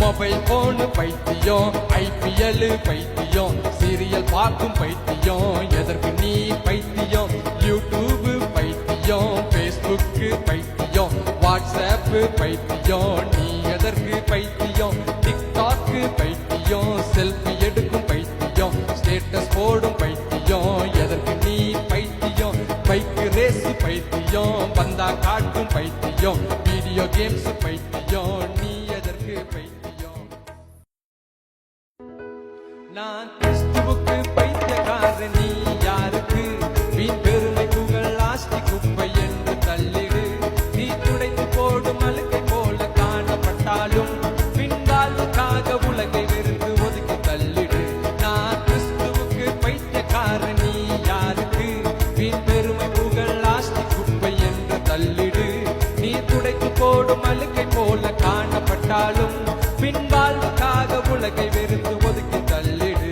Mobile phone பைத்தியம் IPL பைத்தியம் serial பார்க்கும் பைத்தியம் எதற்கு நீ பைத்தியம் யூடியூப் பைத்தியம் ஃபேஸ்புக் பைத்தியம் வாட்ஸ்அப் பைத்தியம் நீ எதற்கு பைத்தியம் டிக்டாக் பைத்தியம் செல்ஃபி எடுக்கும் பைத்தியம் ஸ்டேட்டஸ் போடும் பைத்தியம் எதற்கு நீ பைத்தியம் பைக் ரேஸ் பைத்தியம் பந்தா காட்டும் பைத்தியம் வீடியோ கேம்ஸ் பைத்தியம் ஒரு மலுக்கை போல காணப்பட்டாலும் பின்வாழ்வுக்காக உலகை வெறுத்து ஒதுக்கி தள்ளிடு.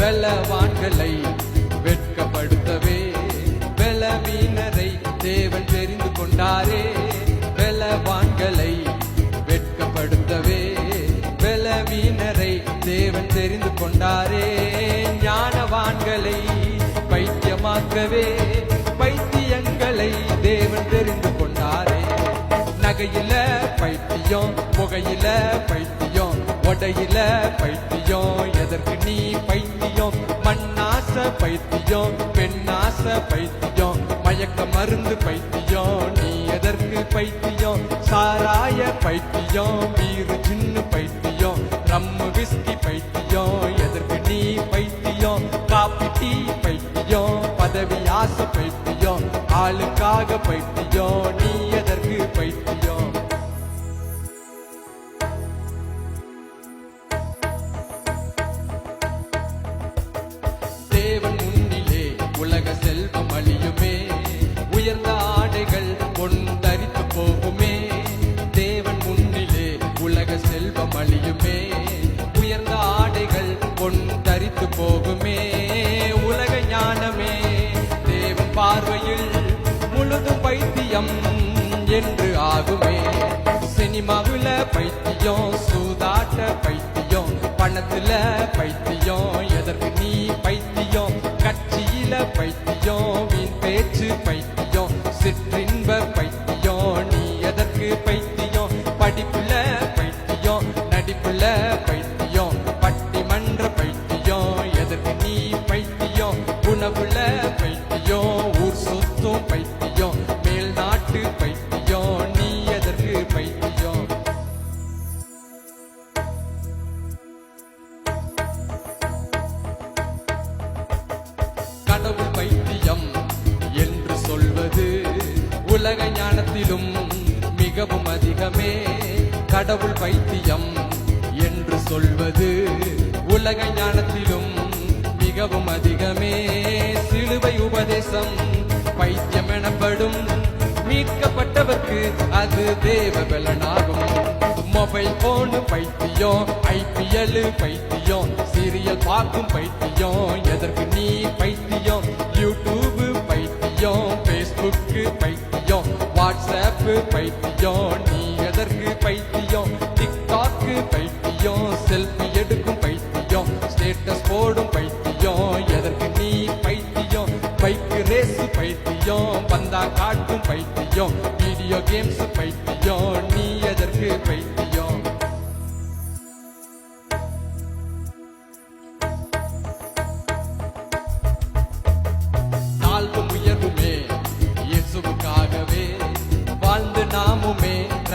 பலவான்களை வெட்கப்படுத்தவே பலவீனரை தேவன் தெரிந்து கொண்டாரே. பலவான்களை வெட்கப்படுத்தவே பலவீனரை தேவன் தெரிந்து கொண்டாரே. ஞானவான்களை பைத்தியமாக்கவே நகையில பைத்தியம் புகையில பைத்தியம் உடையில பைத்தியம் எதற்கு நீ பைத்தியம்? மண்ணாச பைத்தியம் பெண்ணாச பைத்தியம் மயக்க மருந்து பைத்தியம் நீ எதற்கு பைத்தியம்? சாராய பைத்தியம் வீறு சின்ன பைத்தியம் ரம்மு விஸ்கி பைத்தியம் எதற்கு நீ பைத்தியம்? காப்பி டீ பைத்தியம் பதவி ஆசை பைத்தியம் ஆளுக்காக பைத்தியம் நீ எதற்கு பைத்தியம்? என்று ஆகுமே. சினிமாவில் பைத்தியம் சூதாட்ட பைத்தியம் பணத்துல பைத்தியம் எதற்கு நீ பைத்தியம்? கட்சியில பைத்தியம் வீண் பேச்சு பைத்தியம் சிற்றின்ப பைத்தியம் நீ எதற்கு பைத்தியம்? படிப்புல பைத்தியம் நடிப்புல பைத்தியம் பட்டிமன்ற பைத்தியம் எதற்கு நீ பைத்தியம்? உணவுல பைத்தியம் ஊர் சொத்தும் பைத்தியம். உலக ஞானத்திலும் மிகவும் அதிகமே. கடவுள் பைத்தியம் என்று சொல்வது உலக ஞானத்திலும் மிகவும் அதிகமே. சிலுவை உபதேசம் பைத்தியம் எனப்படும். மீட்கப்பட்டவர்க்கு அது தேவ பலனாகும் மொபைல் போனு பைத்தியம் ஐபிஎல் பைத்தியம் சீரியல் பார்க்கும் பைத்தியம் எதற்கு நீ பைத்தியம் யூடியூப் பைத்தியம் ஃபேஸ்புக் பைத்தியம் வாட்ஸ்அப் பைத்தியம் நீ எதற்கு பைத்தியம் டிக்டாக்கு பைத்தியம் செல்ஃபி எடுக்கும் பைத்தியம் ஸ்டேட்டஸ் போடும் பைத்தியம் எதற்கு நீ பைத்தியம் பைக் ரேஸ் பைத்தியம் பந்தா காட்டும் பைத்தியம் வீடியோ கேம்ஸ் பைத்தியம் நீ எதற்கு பைத்தியம்?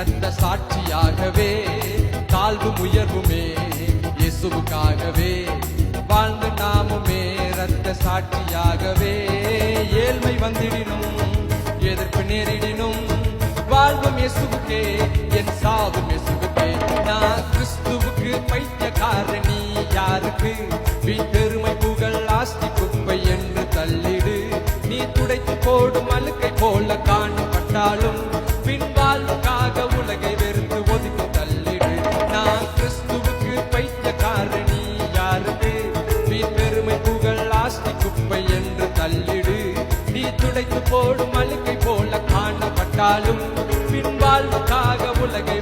கண்ட சாட்சியாகவே தாழ்வு உயர்வுமே இயேசுவுக்காகவே. வாழ்ந்து நாமுமே ரத்த சாட்சியாகவே. ஏழ்மை வந்திடினும் எதிர்ப்பு நேரிடினும் வாழ்வும் இயேசுவுக்கே என் சாவும் இயேசுவுக்கே. நான் கிறிஸ்துவுக்கு பைத்தியக்காரணி யாருக்கு? வீண் பெருமை புகழ் ஆஸ்தி குப்பை என்று தள்ளிடு. நீ துடைத்து போடும் அழுக்கை போல காணப்பட்டாலும் பின்வாழ்வுக்காக உலகை வெறுத்து ஒதுக்கி தள்ளிடு. நான் கிறிஸ்துவுக்கு பைத்த காரணி யாருக்கு? நீ பெருமை புகழ் ஆஸ்தி குப்பை என்று தள்ளிடு. நீ துடைத்து போடும் அழுக்கை போல காணப்பட்டாலும் பின்வாழ்வுக்காக உலகை